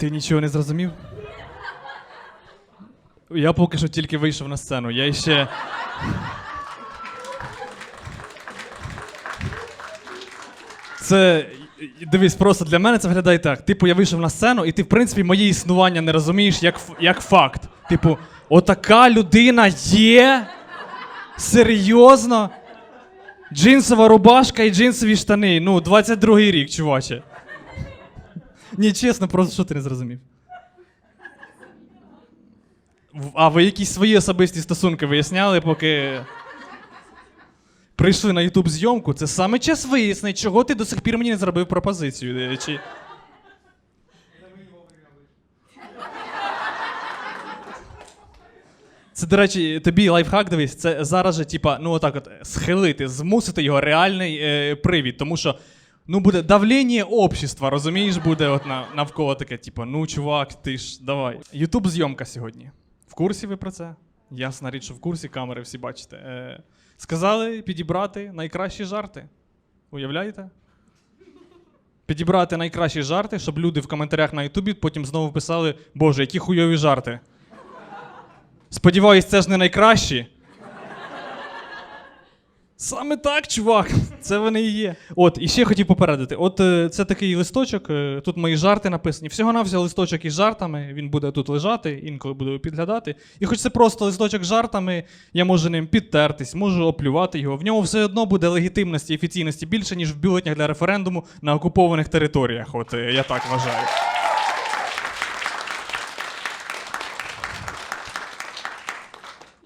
Ти нічого не зрозумів? Я поки що тільки вийшов на сцену. Я ще. Це. Дивись, просто для мене це виглядає так. Типу, я вийшов на сцену, і ти, в принципі, моє існування не розумієш як, як факт. Типу, отака людина є. Серйозно? Джинсова рубашка і джинсові штани. Ну, 22-й рік, чуваче. Ні, чесно, просто що ти не зрозумів. А ви якісь свої особисті стосунки виясняли, поки прийшли на Ютуб зйомку? Це саме час вияснити, чого ти до сих пір мені не зробив пропозицію. Чи... Це, до речі, тобі лайфхак дивись, це зараз же, типа, ну отак от схилити, змусити його реальний е, привід. Тому що ну буде давлення общества, розумієш, буде от на, навколо таке, типа, ну чувак, ти ж давай. Ютуб зйомка сьогодні. В курсі ви про це? Ясна річ, що в курсі камери всі бачите. Е, сказали підібрати найкращі жарти. Уявляєте? Підібрати найкращі жарти, щоб люди в коментарях на Ютубі потім знову писали: Боже, які хуйові жарти. Сподіваюсь, це ж не найкращі. Саме так, чувак. Це вони і є. От, і ще хотів попередити: от е, це такий листочок, е, тут мої жарти написані. Всього навсього листочок із жартами. Він буде тут лежати, інколи буду підглядати. І хоч це просто листочок з жартами, я можу ним підтертись, можу оплювати його. В ньому все одно буде легітимності і офіційності більше, ніж в бюлетнях для референдуму на окупованих територіях. От е, я так вважаю.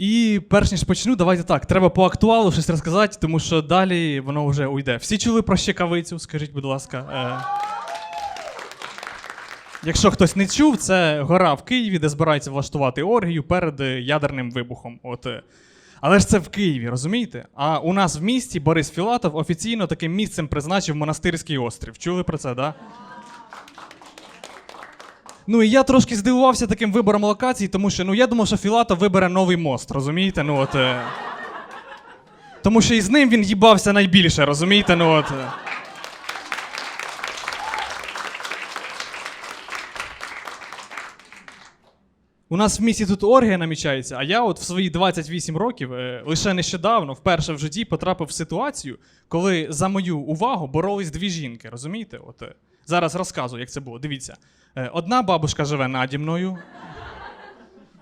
І перш ніж почну, давайте так. Треба по актуалу щось розказати, тому що далі воно вже уйде. Всі чули про щекавицю, скажіть, будь ласка. Е... Якщо хтось не чув, це гора в Києві, де збираються влаштувати оргію перед е, ядерним вибухом. От. е. Але ж це в Києві, розумієте? А у нас в місті Борис Філатов офіційно таким місцем призначив монастирський острів. Чули про це, так? Да? Ну і я трошки здивувався таким вибором локацій, тому що ну я думав, що Філатов вибере новий мост, розумієте? Ну от. Е... Тому що із ним він їбався найбільше, розумієте? Ну от. Е... У нас в місті тут оргія намічається, а я от в свої 28 років е, лише нещодавно, вперше в житті, потрапив в ситуацію, коли за мою увагу боролись дві жінки. Розумієте? От, е, зараз розказую, як це було. Дивіться. Е, одна бабушка живе наді мною,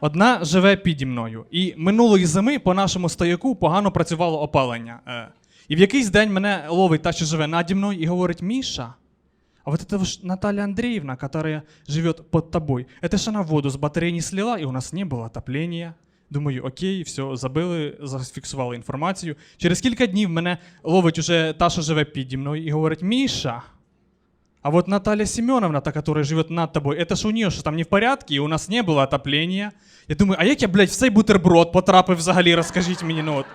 одна живе піді мною. І минулої зими по нашому стояку погано працювало опалення. Е, і в якийсь день мене ловить та, що живе наді мною, і говорить: Міша. А вот это ж Наталья Андреевна, которая живет под тобой, это ж она воду с батареи не слила, и у нас не было отопления. Думаю, окей, все, забили, зафіксували інформацію. Через кілька днів мене ловить уже та, що живе піді мною, і говорить: Міша, а вот Наталья Семеновна, та, которая живет над тобой, это ж у нее що там не в порядке, і у нас не було отопления. Я думаю, а як я, блядь, в цей бутерброд потрапив взагалі, розкажіть мені, ну от.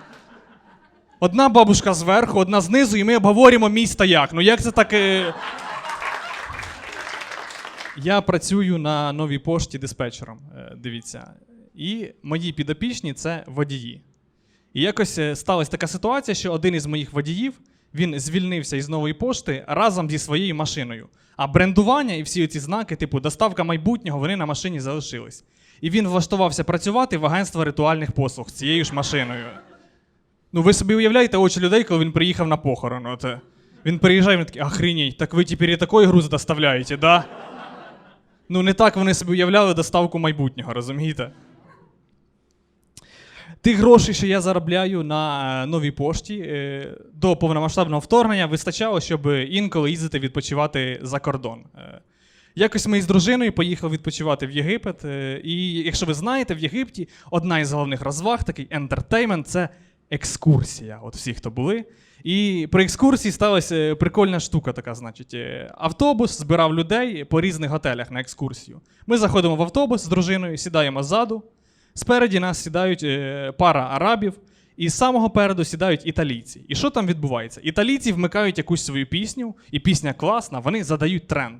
Одна бабушка зверху, одна знизу, і ми обговорюємо мій стояк. Ну як це так. е, я працюю на новій пошті диспетчером. е, Дивіться. І мої підопічні це водії. І якось е, сталася така ситуація, що один із моїх водіїв він звільнився із нової пошти разом зі своєю машиною. А брендування і всі ці знаки, типу доставка майбутнього, вони на машині залишились. І він влаштувався працювати в агентство ритуальних послуг з цією ж машиною. Ну, ви собі уявляєте очі людей, коли він приїхав на похорон. От, він приїжджає, він такий, охренеть, так ви тепер і такий груз доставляєте, да? Ну, не так вони собі уявляли доставку майбутнього, розумієте? Тих грошей, що я заробляю на е, новій пошті, е, до повномасштабного вторгнення вистачало, щоб інколи їздити відпочивати за кордон. Е, Якось ми з дружиною поїхали відпочивати в Єгипет. І якщо ви знаєте, в Єгипті одна із головних розваг, такий ентертеймент це екскурсія. От всі, хто були. І при екскурсії сталася прикольна штука, така, значить, автобус збирав людей по різних готелях на екскурсію. Ми заходимо в автобус з дружиною, сідаємо ззаду. Спереді нас сідають е, пара арабів, і з самого переду сідають італійці. І що там відбувається? Італійці вмикають якусь свою пісню, і пісня класна, вони задають тренд.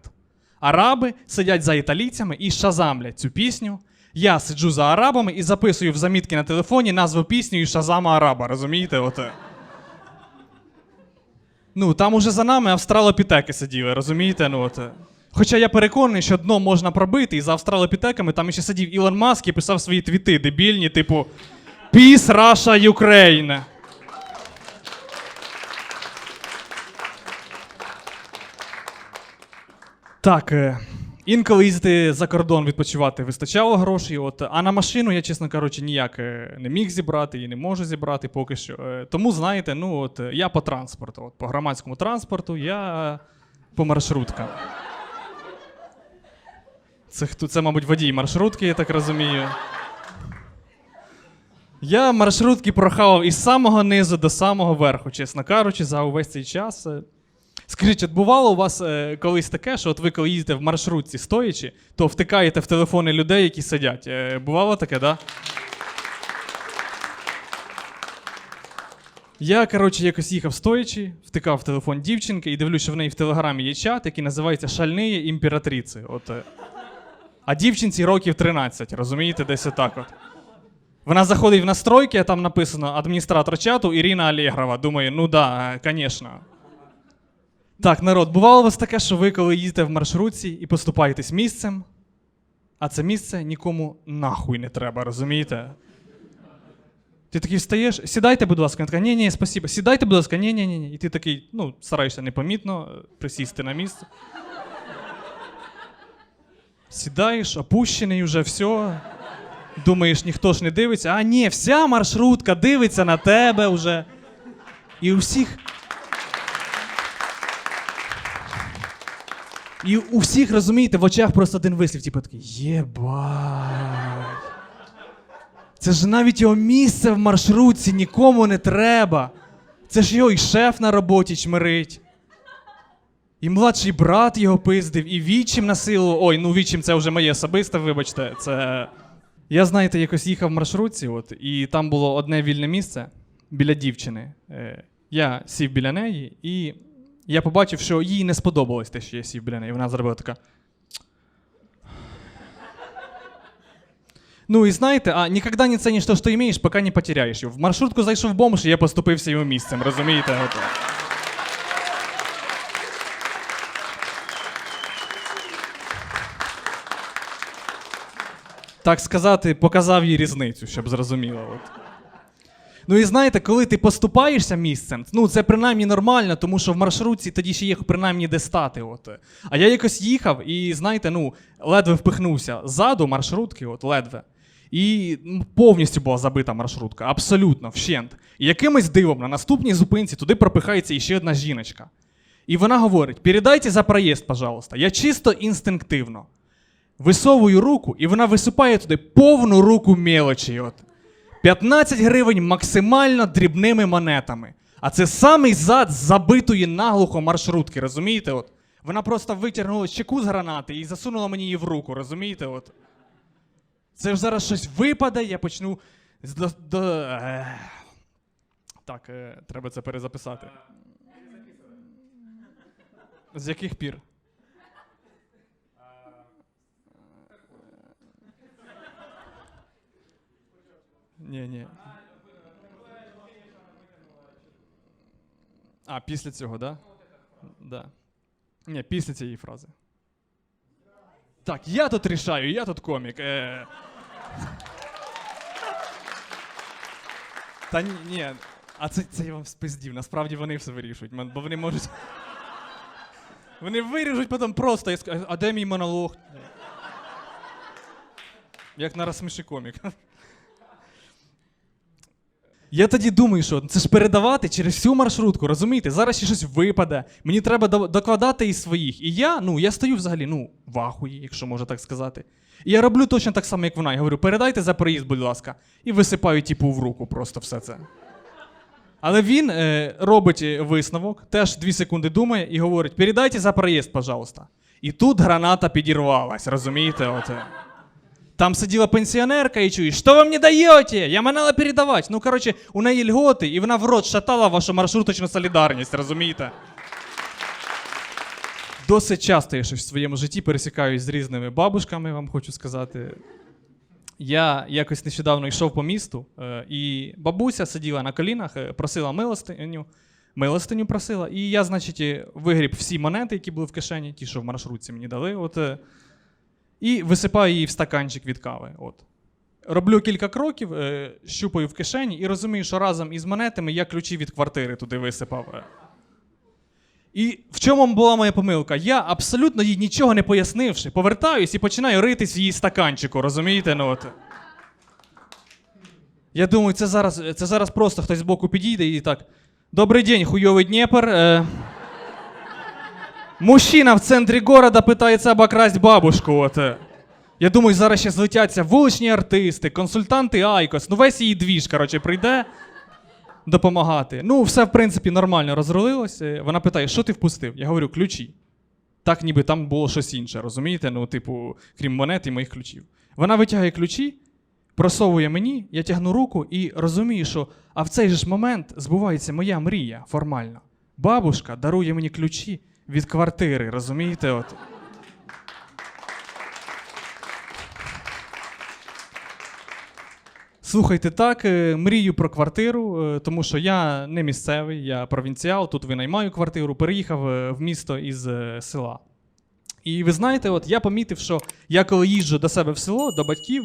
Араби сидять за італійцями і шазамлять цю пісню. Я сиджу за арабами і записую в замітки на телефоні назву пісні і шазама араба. Розумієте? От. Ну, там уже за нами австралопітеки сиділи, розумієте? Ну, от. Хоча я переконаний, що дно можна пробити, і за австралопітеками там ще сидів Ілон Маск і писав свої твіти дебільні, типу Peace, Russia, Ukraine. Так, е, інколи їздити за кордон відпочивати вистачало грошей, от, а на машину я, чесно кажучи, ніяк е, не міг зібрати і не можу зібрати поки що. Е, Тому, знаєте, ну от я по транспорту, от, по громадському транспорту, я по маршруткам. Це, це, мабуть, водій маршрутки, я так розумію. Я маршрутки прохавав із самого низу до самого верху, чесно кажучи, за увесь цей час. Скажіть, от бувало у вас е, колись таке, що от ви коли їздите в маршрутці стоячи, то втикаєте в телефони людей, які сидять. Е, бувало таке, так? Да? Я, коротше, якось їхав стоячи, втикав в телефон дівчинки і дивлюсь, що в неї в телеграмі є чат, який називається Шальниє імператриці. От, е. А дівчинці років 13, розумієте, десь отак от. Вона заходить в настройки, а там написано адміністратор чату Ірина Алєгрова. Думаю, ну да, звісно. Так, народ, бувало у вас таке, що ви, коли їздите в маршрутці і поступаєтесь місцем, а це місце нікому нахуй не треба, розумієте? Ти такий встаєш, сідайте, будь ласка, така, ні, ні, спасибо. Сідайте, будь ласка, ні, ні, ні. І ти такий, ну, стараєшся непомітно е, присісти на місце. Сідаєш, опущений вже все. Думаєш, ніхто ж не дивиться. А ні, вся маршрутка дивиться на тебе вже. І у всіх. І у всіх, розумієте, в очах просто один вислів, типу такий, єбать. Це ж навіть його місце в маршрутці нікому не треба. Це ж його і шеф на роботі чмирить. І младший брат його пиздив, і вічим насилував. Ой, ну вічим це вже моє особисте, вибачте. Це. Я, знаєте, якось їхав в маршрутці, от, і там було одне вільне місце біля дівчини. Е, я сів біля неї, і я побачив, що їй не сподобалось те, що я сів біля неї. Вона зробила така. Ну і знаєте, а ніколи не ціниш то, що імеєш, поки не потеряєш його. В маршрутку зайшов бомж, і я поступився його місцем, розумієте? От. Так сказати, показав їй різницю, щоб зрозуміло. От. Ну і знаєте, коли ти поступаєшся місцем, ну це принаймні нормально, тому що в маршрутці тоді ще є принаймні де стати. От. А я якось їхав і, знаєте, ну, ледве впихнувся ззаду маршрутки, от ледве. І ну, повністю була забита маршрутка, абсолютно, вщент. І якимось дивом на наступній зупинці туди пропихається іще одна жіночка. І вона говорить: передайте за проїзд, пожалуйста. Я чисто інстинктивно висовую руку, і вона висипає туди повну руку мелочі. От. 15 гривень максимально дрібними монетами. А це самий зад забитої наглухо маршрутки, розумієте? От? Вона просто витягнула чеку з гранати і засунула мені її в руку, розумієте? От? Це ж зараз щось випаде, я почну. До, до... ех. Так, е, треба це перезаписати. З яких пір? Ні, ні. А, після цього, так? Да? Да. Ні, після цієї фрази. Так, я тут рішаю, я тут комік. Е... Та ні, ні. А це, це я вам спиздів. Насправді вони все вирішують, бо вони можуть. Вони виріжуть потім просто і скажуть, а де мій монолог? Як на розсміши комік. Я тоді думаю, що це ж передавати через всю маршрутку, розумієте? Зараз ще щось випаде. Мені треба до- докладати із своїх. І я, ну, я стою взагалі, ну, в ахуї, якщо можна так сказати. І я роблю точно так само, як вона. Я говорю, передайте за проїзд, будь ласка. І висипаю, типу, в руку просто все це. Але він е, робить е, висновок, теж дві секунди думає і говорить: передайте за проїзд, пожалуйста. І тут граната підірвалась, розумієте? От. Там сиділа пенсіонерка і чує, що ви мені даєте? Я манала передавати. Ну, коротше, у неї льготи, і вона в рот шатала вашу маршруточну солідарність, розумієте? Досить часто я щось в своєму житті пересікаюсь з різними бабушками, вам хочу сказати. Я якось нещодавно йшов по місту, е, і бабуся сиділа на колінах, е, просила милостиню милостиню просила. І я, значить, е, вигріб всі монети, які були в кишені, ті, що в маршрутці мені дали. От, і висипаю її в стаканчик від кави. От. Роблю кілька кроків, е, щупаю в кишені і розумію, що разом із монетами я ключі від квартири туди висипав. І в чому була моя помилка? Я абсолютно їй нічого не пояснивши, повертаюсь і починаю ритись в її стаканчику, розумієте? Ну, от. Я думаю, це зараз, це зараз просто хтось збоку підійде і так. Добрий день, хуйовий Дніпр. Е... Мужчина в центрі города пытается обокрасть бабушку. От. Я думаю, зараз ще злетяться вуличні артисти, консультанти Айкос. Ну, весь її двіж, коротше, прийде допомагати. Ну, все, в принципі, нормально розрулилось. Вона питає, що ти впустив? Я говорю, ключі. Так, ніби там було щось інше, розумієте? Ну, типу, крім монет і моїх ключів. Вона витягає ключі, просовує мені, я тягну руку і розумію, що а в цей же ж момент збувається моя мрія формально. Бабушка дарує мені ключі від квартири, розумієте? От. Слухайте, так, е, мрію про квартиру, е, тому що я не місцевий, я провінціал, тут винаймаю квартиру, переїхав е, в місто із села. І ви знаєте, от я помітив, що я коли їжджу до себе в село, до батьків,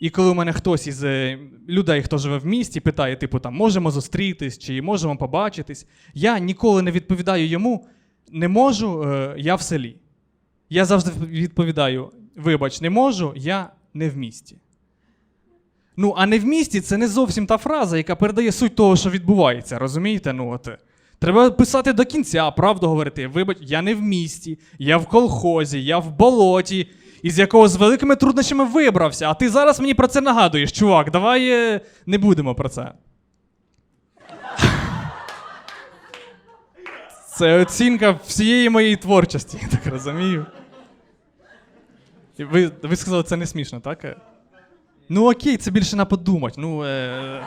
і коли у мене хтось із людей, хто живе в місті, питає, типу, там, можемо зустрітись чи можемо побачитись, я ніколи не відповідаю йому, не можу, е, я в селі. Я завжди відповідаю: вибач, не можу, я не в місті. Ну, а не в місті це не зовсім та фраза, яка передає суть того, що відбувається. Розумієте? Ну, от. е, Треба писати до кінця, правду говорити. Вибач, я не в місті, я в колхозі, я в болоті, із якого з великими труднощами вибрався. А ти зараз мені про це нагадуєш, чувак. Давай е, не будемо про це. Це оцінка всієї моєї творчості, я так розумію. Ви, ви сказали, це не смішно, так? Ну окей, це більше на подумать. Ну, е...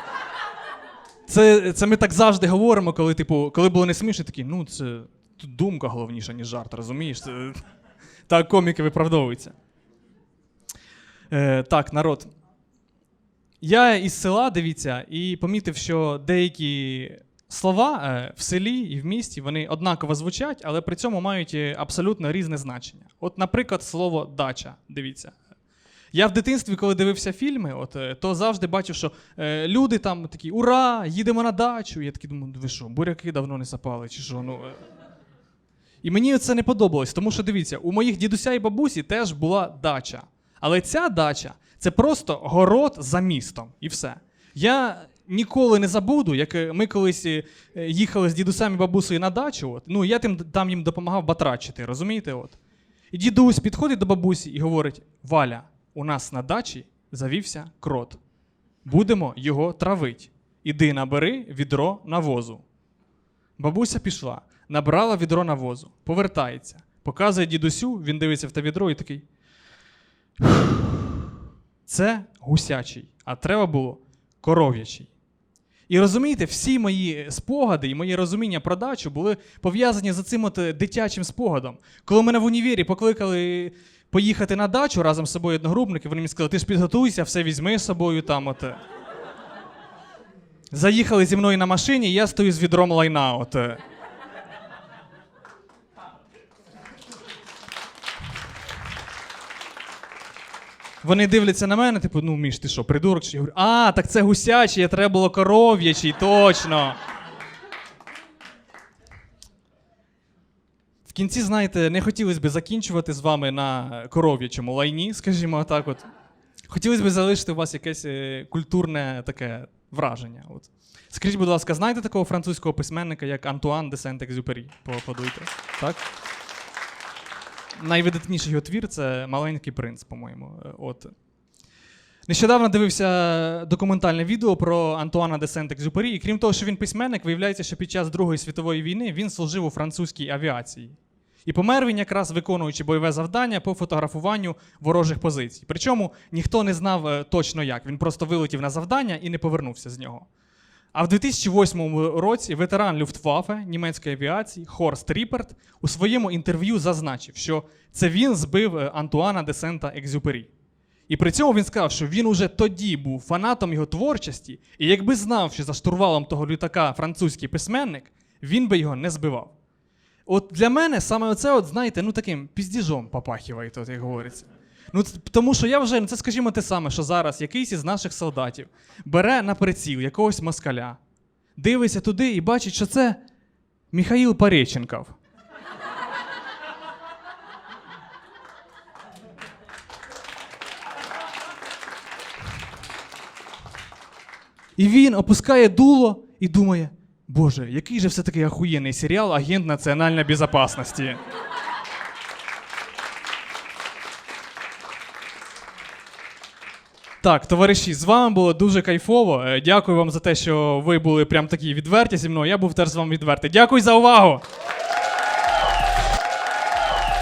це, це ми так завжди говоримо, коли, типу, коли було не смішно, такі, ну, це думка головніша, ніж жарт, розумієш? Це... Так коміки виправдовуються. Е, так, народ. Я із села, дивіться, і помітив, що деякі слова е, в селі і в місті вони однаково звучать, але при цьому мають е, абсолютно різне значення. От, наприклад, слово дача. Дивіться. Я в дитинстві, коли дивився фільми, от, е, то завжди бачив, що люди там такі ура, їдемо на дачу. Я такий думаю, ви що, буряки давно не запали, чи що? Ну. І мені це не подобалось, тому що дивіться, у моїх дідуся і бабусі теж була дача. Але ця дача це просто город за містом, і все. Я ніколи не забуду, як е, ми колись е, їхали з дідусем і бабусею на дачу. От, ну, я тим, там їм допомагав батрачити, розумієте? От. І дідусь підходить до бабусі і говорить: Валя, у нас на дачі завівся крот. Будемо його травить. Іди набери відро навозу. Бабуся пішла, набрала відро навозу, повертається, показує дідусю, він дивиться в те відро і такий. Це гусячий, а треба було коров'ячий. І розумієте, всі мої спогади і мої розуміння про дачу були пов'язані з цим от е, дитячим спогадом. Коли мене в універі покликали поїхати на дачу разом з собою одногрупники, вони мені сказали, ти ж підготуйся, все візьми з собою там. От. е». Заїхали зі мною на машині, я стою з відром лайна. От. Вони дивляться на мене, типу, ну, Міш, ти що, придурок? Я говорю, а, так це гусячий, а треба було коров'ячий, точно. В кінці, знаєте, не хотілося б закінчувати з вами на коров'ячому лайні, скажімо так. От. Хотілося б залишити у вас якесь е, культурне таке враження. От. Скажіть, будь ласка, знаєте такого французького письменника, як Антуан де Сент-Екзюпері? Поаплодуйте. Так? Найвидатніший його твір це Маленький принц, по-моєму. Е, От. Нещодавно дивився документальне відео про Антуана де Сент-Екзюпері, і крім того, що він письменник, виявляється, що під час Другої світової війни він служив у французькій авіації. І помер він якраз виконуючи бойове завдання по фотографуванню ворожих позицій. Причому ніхто не знав е, точно як. Він просто вилетів на завдання і не повернувся з нього. А в 2008 році ветеран Люфтваффе німецької авіації Хорст Ріперт у своєму інтерв'ю зазначив, що це він збив е, Антуана де Сента Екзюпері. І при цьому він сказав, що він уже тоді був фанатом його творчості, і якби знав, що за штурвалом того літака французький письменник, він би його не збивав. От для мене саме оце, от, знаєте, ну таким піздіжом попахиває, тут, як говориться. Ну, тому що я вже, ну це скажімо те саме, що зараз якийсь із наших солдатів бере на приціл якогось москаля, дивиться туди і бачить, що це Михаїл Пареченков. І він опускає дуло і думає: Боже, який же все-таки охуєнний серіал Агент національної безпечності. Так, товариші, з вами було дуже кайфово. Е, Дякую вам за те, що ви були прям такі відверті зі мною. Я був теж з вами відвертий. Дякую за увагу!